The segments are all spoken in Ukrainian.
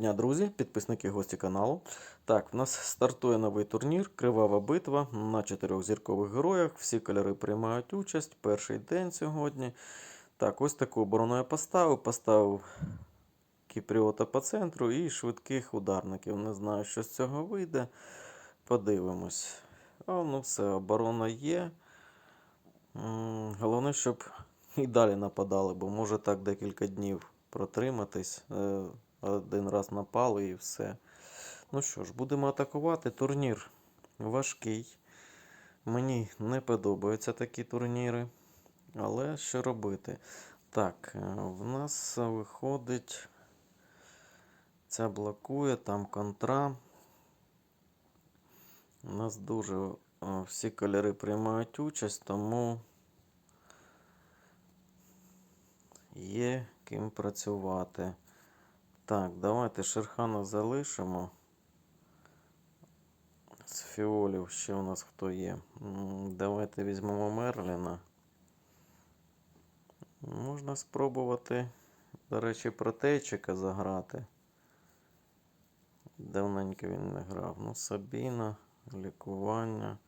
дня, друзі, підписники гості каналу. Так, в нас стартує новий турнір Кривава битва на чотирьох зіркових героях. Всі кольори приймають участь. Перший день сьогодні. Так, ось таку оборону я поставив. Поставив Кіпріота по центру і швидких ударників. Не знаю, що з цього вийде. Подивимось. А, ну все, оборона є. Головне, щоб і далі нападали, бо може так декілька днів протриматись. Е, Один раз напали і все. Ну що ж, будемо атакувати. Турнір важкий. Мені не подобаються такі турніри. Але що робити? Так, е, в нас виходить. Ця блокує, там контра. У нас дуже е, всі кольори приймають участь, тому є ким працювати. Так, давайте Шерхана залишимо. З фіолів ще у нас хто є. Давайте візьмемо Мерліна. Можна спробувати, до речі, протейчика заграти. Давненько він не грав. Ну, Сабіна, лікування.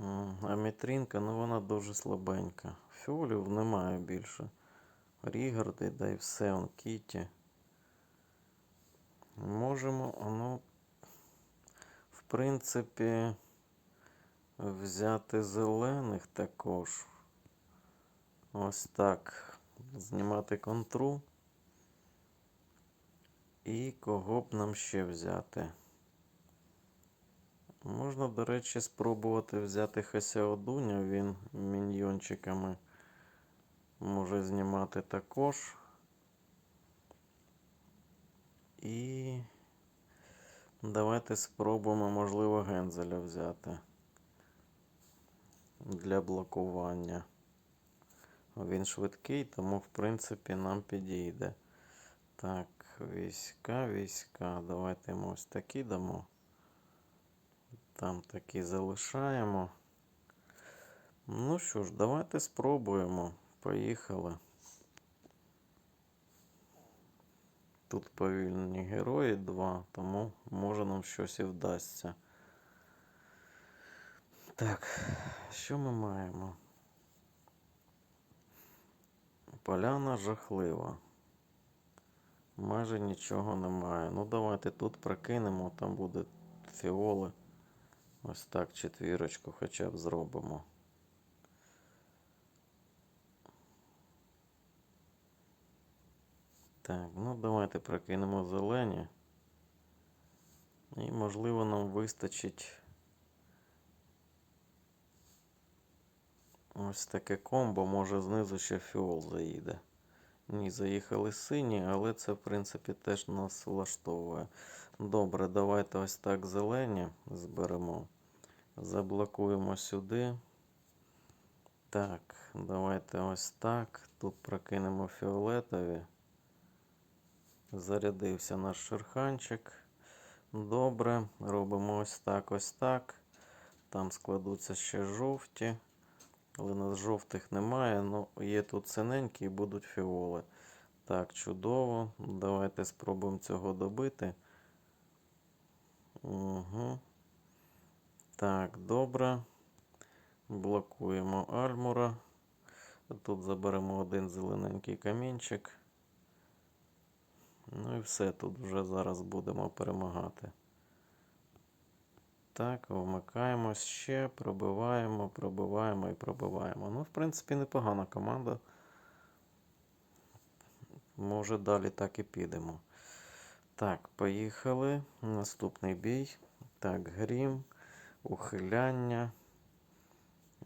М, А Мітрінка, ну вона дуже слабенька. Фіолів немає більше. Рігарди, да і все, он Кіті. Можемо, ну, в принципі, взяти зелених також. Ось так. Знімати контру. І кого б нам ще взяти? Можна, до речі, спробувати взяти Хасяодуня, він міньйончиками може знімати також. І давайте спробуємо, можливо, Гензеля взяти для блокування. Він швидкий, тому, в принципі, нам підійде. Так, війська, війська. Давайте йому ось такі дамо. Там такі залишаємо. Ну що ж, давайте спробуємо. Поїхали. Тут повільні герої два, тому може нам щось і вдасться. Так, що ми маємо? Поляна жахлива. Майже нічого немає. Ну, давайте тут прокинемо, там буде фіоли. Ось так четвірочку хоча б зробимо. Так, ну давайте прокинемо зелені. І можливо нам вистачить ось таке комбо, може знизу ще фіол заїде. Ні, заїхали сині, але це, в принципі, теж нас влаштовує. Добре, давайте ось так зелені зберемо. Заблокуємо сюди. Так, давайте ось так. Тут прокинемо фіолетові. Зарядився наш шерханчик. Добре, робимо ось так, ось так. Там складуться ще жовті. Але нас жовтих немає. Ну, є тут синенькі і будуть фіоли. Так, чудово. Давайте спробуємо цього добити. Угу. Так, добре. Блокуємо Альмура. Тут заберемо один зелененький камінчик. Ну і все, тут вже зараз будемо перемагати. Так, вмикаємось ще, пробиваємо, пробиваємо і пробиваємо. Ну, в принципі, непогана команда. Може, далі так і підемо. Так, поїхали. Наступний бій. Так, грім, ухиляння,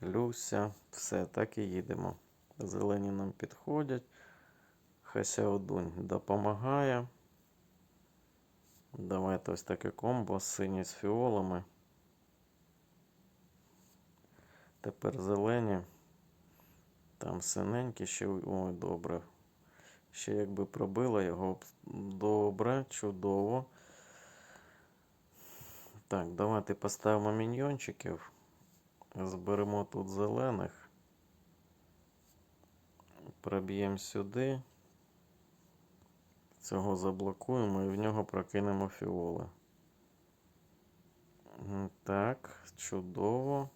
Люся. Все, так і їдемо. Зелені нам підходять. Хасяодунь допомагає. Давайте ось таке комбо сині з фіолами. Тепер зелені. Там синенькі ще. Ой, добре. Ще якби пробила його. Добре, чудово. Так, давайте поставимо міньйончиків. Зберемо тут зелених. Проб'ємо сюди. Цього заблокуємо і в нього прокинемо фіоли. Так, чудово.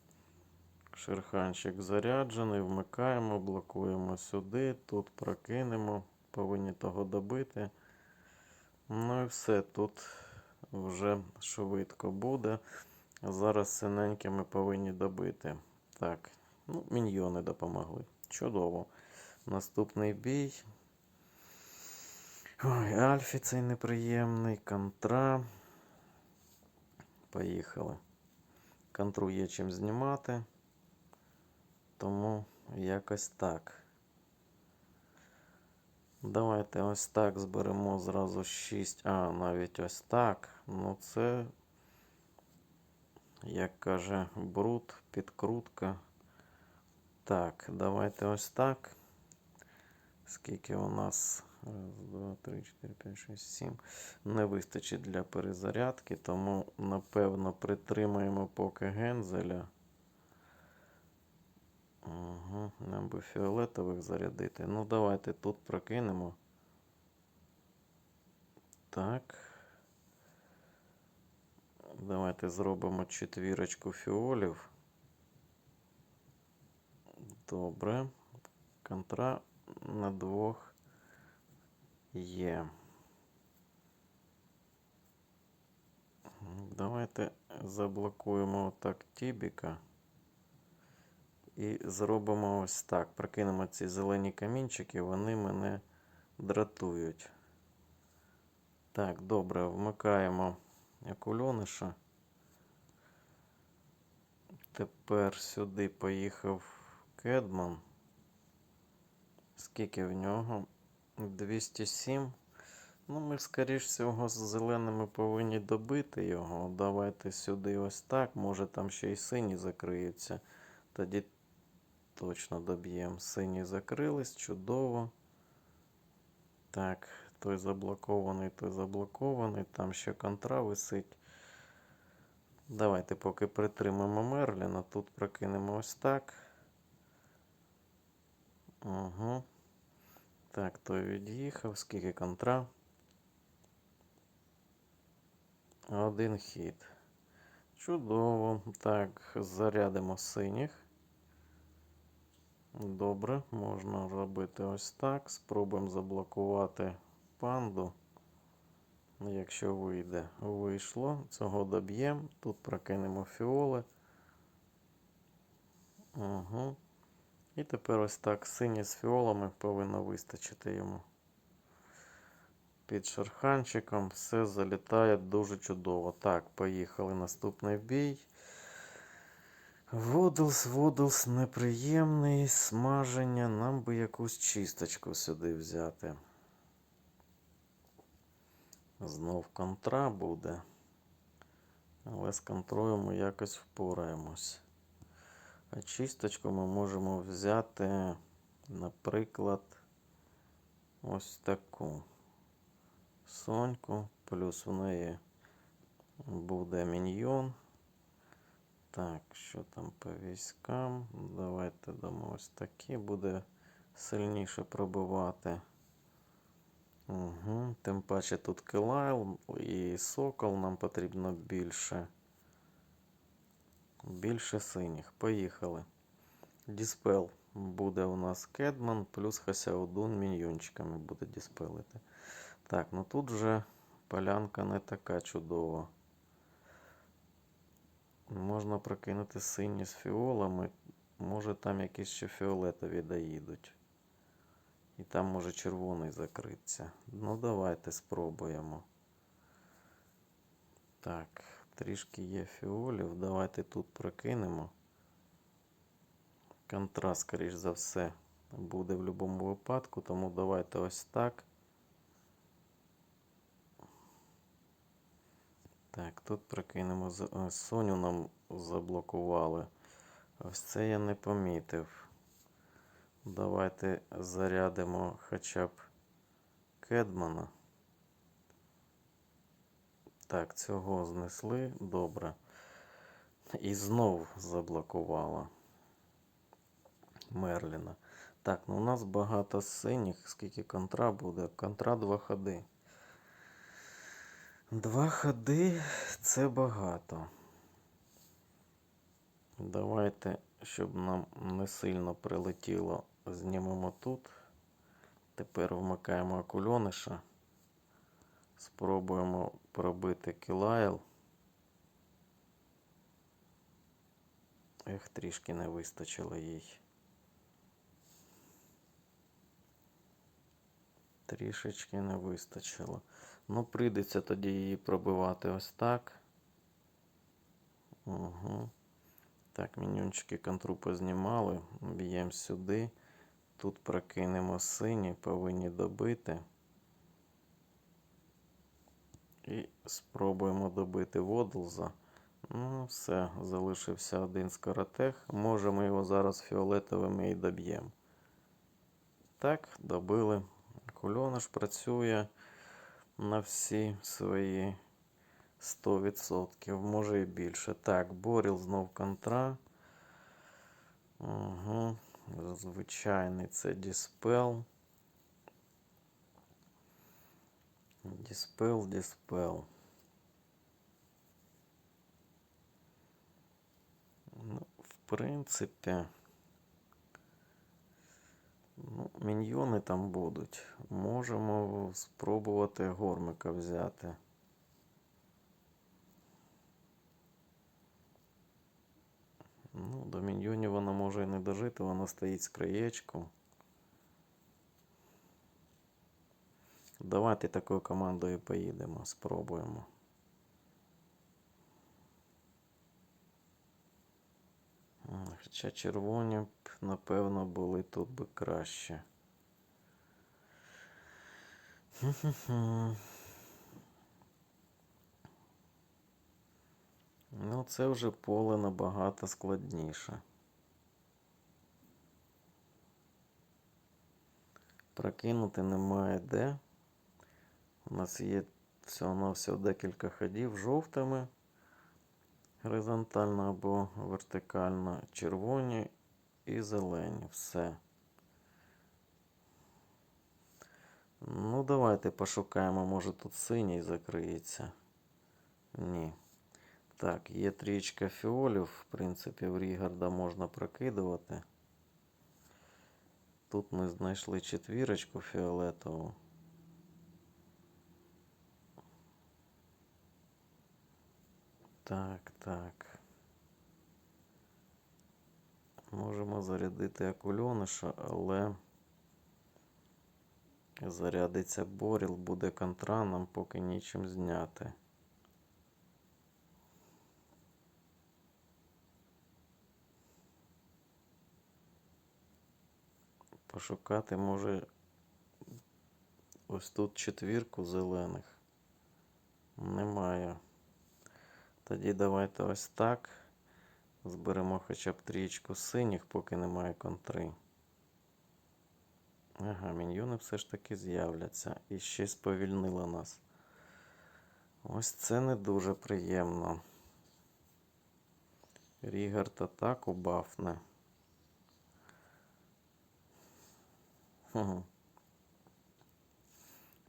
Шерханчик заряджений, вмикаємо, блокуємо сюди, тут прокинемо, повинні того добити. Ну і все, тут вже швидко буде. Зараз синеньке ми повинні добити. Так, ну, міньйони допомогли. Чудово. Наступний бій. Ой, Альфі цей неприємний, контра. Поїхали. Контру є чим знімати. Тому якось так. Давайте ось так зберемо зразу 6. А, навіть ось так. Ну це, як каже Брут, підкрутка. Так, давайте ось так. Скільки у нас? Раз, два, три, чотири, п'ять, шість, сім. Не вистачить для перезарядки, тому напевно притримаємо поки гензеля. Угу, нам би фіолетових зарядити. Ну, давайте тут прокинемо. Так. Давайте зробимо четвірочку фіолів. Добре. Контра на двох є. Давайте заблокуємо так Тібіка. І зробимо ось так. Прокинемо ці зелені камінчики, вони мене дратують. Так, добре, вмикаємо акульониша. Тепер сюди поїхав Кедман. Скільки в нього? 207. Ну, ми, скоріш всього, з зеленими повинні добити його. Давайте сюди ось так. Може там ще й сині закриються. Тоді точно доб'ємо. Сині закрились, чудово. Так, той заблокований, той заблокований. Там ще контра висить. Давайте поки притримаємо Мерліна. Тут прокинемо ось так. Угу. Так, той від'їхав. Скільки контра? Один хід. Чудово. Так, зарядимо синіх. Добре, можна робити ось так. Спробуємо заблокувати панду. Якщо вийде, вийшло. Цього доб'ємо. Тут прокинемо фіоли. Угу. І тепер ось так сині з фіолами повинно вистачити йому. Під шарханчиком все залітає дуже чудово. Так, поїхали наступний бій. Водулс, Водулс неприємний, смаження. Нам би якусь чисточку сюди взяти. Знов контра буде. Але з контрою ми якось впораємось. Чисточку ми можемо взяти, наприклад, ось таку соньку. Плюс в неї буде міньйон. Так, що там по військам? Давайте дамо ось такі. Буде сильніше пробивати. Угу. Тим паче тут Келайл і Сокол нам потрібно більше. Більше синіх. Поїхали. Діспел буде у нас Кедман, плюс Хасяудун міньйончиками буде діспелити. Так, ну тут вже полянка не така чудова. Можна прокинути сині з фіолами. Може там якісь ще фіолетові доїдуть. І там може червоний закритися. Ну, давайте спробуємо. Так, трішки є фіолів. Давайте тут прокинемо. Контраст, скоріш за все, буде в будь-якому випадку, тому давайте ось так. Так, тут прокинемо. е, Соню нам заблокували. Ось це я не помітив. Давайте зарядимо хоча б Кедмана. Так, цього знесли. Добре. І знов заблокувала Мерліна. Так, ну у нас багато синіх. Скільки контра буде? Контра два ходи. Два ходи це багато. Давайте, щоб нам не сильно прилетіло, знімемо тут. Тепер вмикаємо акульониша. Спробуємо пробити кілайл. Ех, трішки не вистачило їй. Трішечки не вистачило. Ну, прийдеться тоді її пробивати ось так. Угу. Так, міньончики контру познімали. Б'ємо сюди. Тут прокинемо сині, повинні добити. І спробуємо добити Водлза. Ну, все, залишився один скоротех. Може, ми його зараз фіолетовими і доб'ємо. Так, добили. Кульониш працює на всі свої 100%, може і більше. Так, Боріл знов контра. Угу. Звичайний це Діспел. Діспел, Діспел. Ну, в принципі, ну, міньйони там будуть. Можемо спробувати гормика взяти. Ну, до міньйонів вона може і не дожити, вона стоїть з краєчком. Давайте такою командою поїдемо, спробуємо. Хоча червоні б, напевно, були тут би краще. Ну, це вже поле набагато складніше. Прокинути немає де. У нас є всього-навсього декілька ходів жовтими, горизонтально або вертикально, червоні і зелені. Все. Ну, давайте пошукаємо, може тут синій закриється. Ні. Так, є трічка фіолів, в принципі, в Рігарда можна прокидувати. Тут ми знайшли четвірочку фіолетову. Так, так. Можемо зарядити акульониша, але зарядиться боріл, буде контра, нам поки нічим зняти. Пошукати може ось тут четвірку зелених. Немає. Тоді давайте ось так. Зберемо хоча б трічку синіх, поки немає контри. Ага, міньйони все ж таки з'являться. І ще сповільнило нас. Ось це не дуже приємно. Рігард атаку бафне. Хм.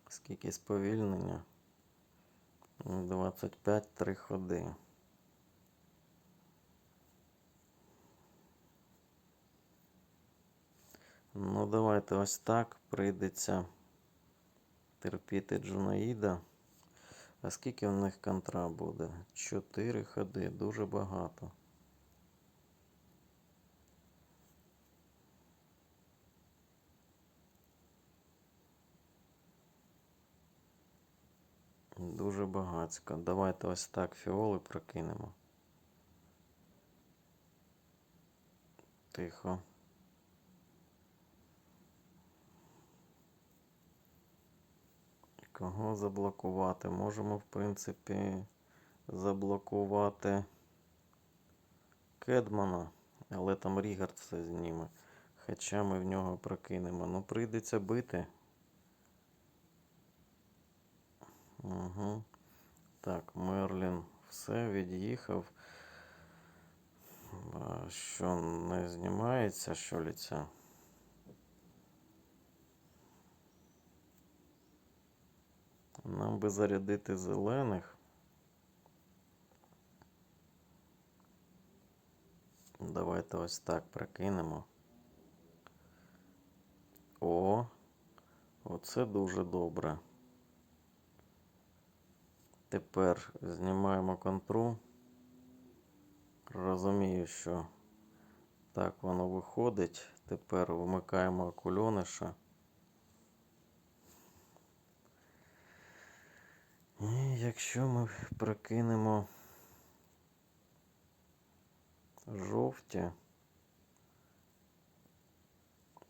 Скільки сповільнення? 25 3 ходи. Ну, давайте ось так прийдеться терпіти Джунаїда. А скільки в них контра буде? 4 ходи, дуже багато. Дуже багацько. Давайте ось так фіоли прокинемо. Тихо. Кого заблокувати? Можемо, в принципі, заблокувати Кедмана, але там Рігард все зніме. Хоча ми в нього прокинемо. Ну, прийдеться бити. Угу. Так, Мерлін все від'їхав. Що не знімається, що ліця? Нам би зарядити зелених. Давайте ось так прокинемо. О, оце дуже добре. Тепер знімаємо контру. Розумію, що так воно виходить. Тепер вмикаємо окульониша. І якщо ми прокинемо жовті,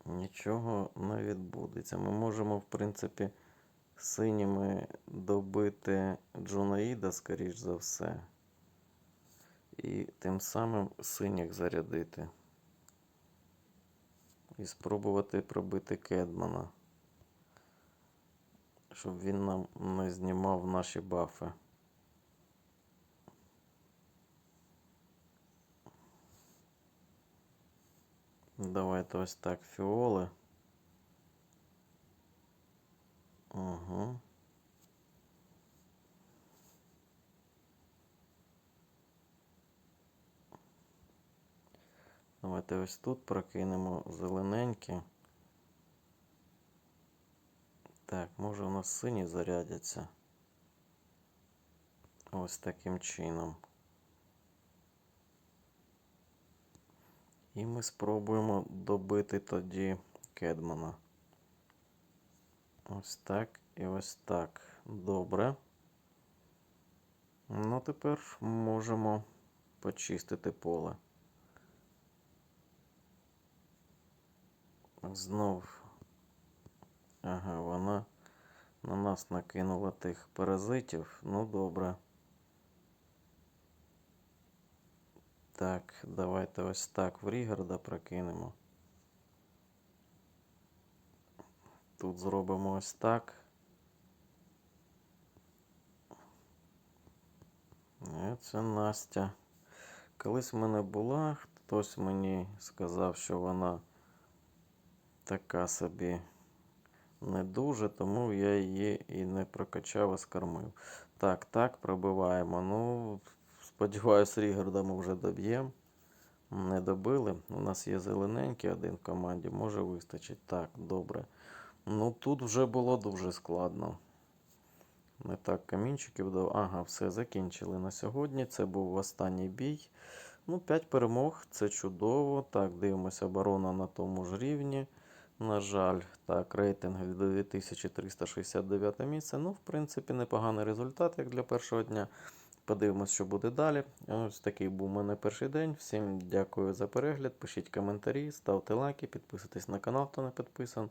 нічого не відбудеться. Ми можемо, в принципі, синіми добити Джунаїда, скоріш за все. І тим самим синіх зарядити. І спробувати пробити Кедмана. Щоб він нам не знімав наші бафи. Давайте ось так фіоли. Угу. Давайте ось тут прокинемо зелененькі. Так, може у нас сині зарядяться. Ось таким чином. І ми спробуємо добити тоді Кедмана. Ось так і ось так. Добре. Ну, тепер можемо почистити поле. Знов. Ага, вона на нас накинула тих паразитів. Ну, добре. Так, давайте ось так в Рігарда прокинемо. Тут зробимо ось так. І Це Настя. Колись в мене була, хтось мені сказав, що вона така собі не дуже, тому я її і не прокачав, а скормив. Так, так, пробиваємо. Ну, сподіваюсь, Рігарда ми вже доб'ємо. Не добили. У нас є зелененький один в команді, може вистачить. Так, добре. Ну тут вже було дуже складно. Не так камінчиків дав. Ага, все, закінчили на сьогодні. Це був останній бій. Ну, 5 перемог, це чудово. Так, дивимося, оборона на тому ж рівні. На жаль, так, рейтинг 2369 місце. Ну, в принципі, непоганий результат, як для першого дня. Подивимось, що буде далі. Ось такий був у мене перший день. Всім дякую за перегляд. Пишіть коментарі, ставте лайки, підписуйтесь на канал, хто не підписан.